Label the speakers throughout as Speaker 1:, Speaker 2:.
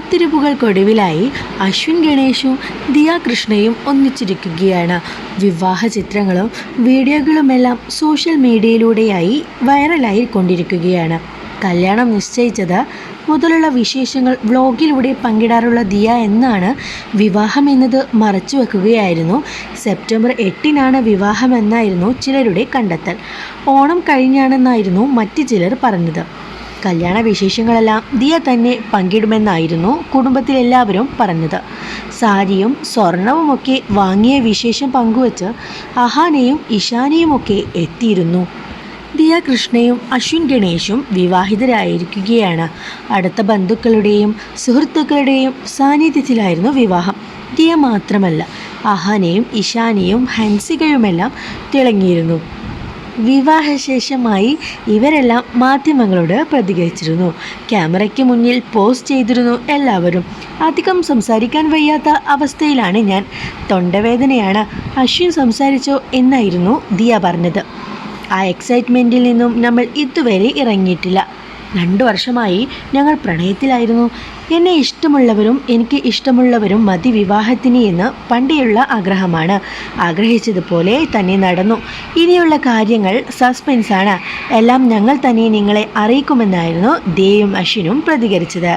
Speaker 1: പത്തിരിപ്പുകൾക്കൊടുവിലായി അശ്വിൻ ഗണേഷും ദിയ കൃഷ്ണയും ഒന്നിച്ചിരിക്കുകയാണ്. വിവാഹ ചിത്രങ്ങളും വീഡിയോകളുമെല്ലാം സോഷ്യൽ മീഡിയയിലൂടെയായി വൈറലായി കൊണ്ടിരിക്കുകയാണ്. കല്യാണം നിശ്ചയിച്ചത് മുതലുള്ള വിശേഷങ്ങൾ വ്ളോഗിലൂടെ പങ്കിടാറുള്ള ദിയ എന്നാണ് വിവാഹം എന്നത് മറച്ചു വെക്കുകയായിരുന്നു. സെപ്റ്റംബർ എട്ടിനാണ് വിവാഹമെന്നായിരുന്നു ചിലരുടെ കണ്ടെത്തൽ. ഓണം കഴിഞ്ഞാണെന്നായിരുന്നു മറ്റു ചിലർ പറഞ്ഞത്. കല്യാണ വിശേഷങ്ങളെല്ലാം ദിയ തന്നെ പങ്കിടുമെന്നായിരുന്നു കുടുംബത്തിലെല്ലാവരും പറഞ്ഞത്. സാരിയും സ്വർണവുമൊക്കെ വാങ്ങിയ വിശേഷം പങ്കുവച്ച് അഹാനയും ഇഷാനയുമൊക്കെ എത്തിയിരുന്നു. ദിയ കൃഷ്ണയും അശ്വിൻ ഗണേഷും വിവാഹിതരായിരിക്കുകയാണ്. അടുത്ത ബന്ധുക്കളുടെയും സുഹൃത്തുക്കളുടെയും സാന്നിധ്യത്തിലായിരുന്നു വിവാഹം. ദിയ മാത്രമല്ല അഹാനയും ഇഷാനയും ഹൻസികയുമെല്ലാം തിളങ്ങിയിരുന്നു. വിവാഹശേഷമായി ഇവരെല്ലാം മാധ്യമങ്ങളോട് പ്രതികരിച്ചിരുന്നു. ക്യാമറയ്ക്ക് മുന്നിൽ പോസ്റ്റ് ചെയ്തിരുന്നു എല്ലാവരും. അധികം സംസാരിക്കാൻ വയ്യാത്ത അവസ്ഥയിലാണ് ഞാൻ. തൊണ്ടവേദനയാണ്. അശ്വിൻ സംസാരിച്ചോ എന്നായിരുന്നു ദിയ പറഞ്ഞത്. ആ എക്സൈറ്റ്മെന്റിൽ നിന്നും നമ്മൾ ഇതുവരെ ഇറങ്ങിയിട്ടില്ല. രണ്ടു വർഷമായി ഞങ്ങൾ പ്രണയത്തിലായിരുന്നു. എന്നെ ഇഷ്ടമുള്ളവരും എനിക്ക് ഇഷ്ടമുള്ളവരും മതി വിവാഹത്തിന് എന്ന് പണ്ടേയുള്ള ആഗ്രഹമാണ്. ആഗ്രഹിച്ചതുപോലെ തന്നെ നടന്നു. ഇനിയുള്ള കാര്യങ്ങൾ സസ്പെൻസാണ് എല്ലാം ഞങ്ങൾ തന്നെ നിങ്ങളെ അറിയിക്കുമെന്നായിരുന്നു ദേയും അശ്വിനും പ്രതികരിച്ചത്.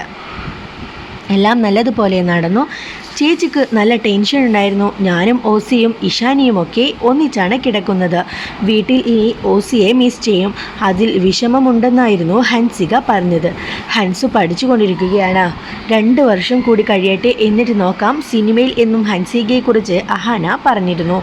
Speaker 1: എല്ലാം നല്ലതുപോലെ നടന്നു. ചേച്ചിക്ക് നല്ല ടെൻഷൻ ഉണ്ടായിരുന്നു. ഞാനും ഓസിയും ഇഷാനിയും ഒക്കെ ഒന്നിച്ചാണ് കിടക്കുന്നത്. വീട്ടിൽ ഇനി ഓസിയെ മിസ് ചെയ്യും. അതിൽ വിഷമമുണ്ടെന്നായിരുന്നു ഹൻസിക പറഞ്ഞത്. ഹൻസു പഠിച്ചുകൊണ്ടിരിക്കുകയാണ്. രണ്ട് വർഷം കൂടി കഴിയട്ടെ എന്നിട്ട് നോക്കാം. സിനിമയിൽ എന്നും ഹൻസികയെക്കുറിച്ച് അഹാന പറഞ്ഞിരുന്നു.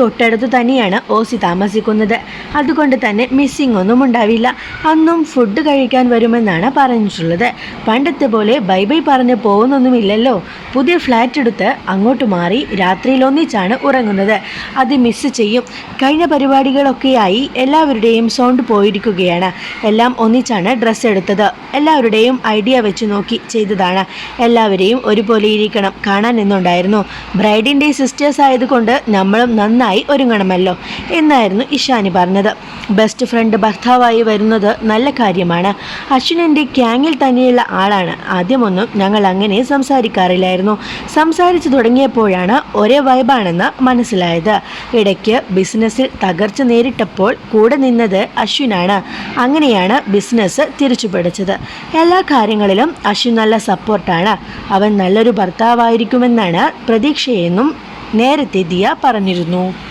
Speaker 1: തൊട്ടടുത്ത് തന്നെയാണ് ഓസി താമസിക്കുന്നത്. അതുകൊണ്ട് തന്നെ മിസ്സിംഗ് ഒന്നും ഉണ്ടാവില്ല. അന്നും ഫുഡ് കഴിക്കാൻ വരുമെന്നാണ് പറഞ്ഞിട്ടുള്ളത്. പണ്ടത്തെ പോലെ ബൈ ബൈ പറഞ്ഞ് പോകുന്നൊന്നുമില്ലല്ലോ. പുതിയ ഫ്ലാറ്റ് എടുത്ത് അങ്ങോട്ട് മാറി രാത്രിയിൽ ഒന്നിച്ചാണ് ഉറങ്ങുന്നത്. അത് മിസ് ചെയ്യും. കഴിഞ്ഞ പരിപാടികളൊക്കെയായി എല്ലാവരുടെയും സൗണ്ട് പോയിരിക്കുകയാണ്. എല്ലാം ഒന്നിച്ചാണ് ഡ്രസ്സ് എടുത്തത്. എല്ലാവരുടെയും ഐഡിയ വെച്ച് നോക്കി ചെയ്തതാണ്. എല്ലാവരെയും ഒരുപോലെ ഇരിക്കണം. കാണാൻ എന്നുണ്ടായിരുന്നു ബ്രൈഡിന്റെ സിസ്റ്റേഴ്സ് ആയതുകൊണ്ട് നമ്മളും നന്നായി ഒരുങ്ങണമല്ലോ എന്നായിരുന്നു ഇഷാനി പറഞ്ഞത്. ബെസ്റ്റ് ഫ്രണ്ട് ഭർത്താവായി വരുന്നത് നല്ല കാര്യമാണ്. അശ്വിനന്റെ ഗ്യാങ്ങിൽ തന്നെയുള്ള ആളാണ്. ആദ്യമൊന്നും ഞങ്ങൾ അങ്ങനെ സംസാരിക്കാറില്ലായിരുന്നു. സംസാരിച്ചു തുടങ്ങിയപ്പോഴാണ് ഒരേ വൈബാണെന്ന് മനസ്സിലായത്. ഇടയ്ക്ക് ബിസിനസ്സിൽ തകർച്ച നേരിട്ടപ്പോൾ കൂടെ നിന്നത് അശ്വിനാണ്. അങ്ങനെയാണ് ബിസിനസ് തിരിച്ചുപിടിച്ചത്. എല്ലാ കാര്യങ്ങളിലും അശ്വിൻ നല്ല സപ്പോർട്ടാണ്. അവൻ നല്ലൊരു ഭർത്താവായിരിക്കുമെന്നാണ് പ്രതീക്ഷയെന്നും നേരത്തെ ദിയ പറഞ്ഞിരുന്നു.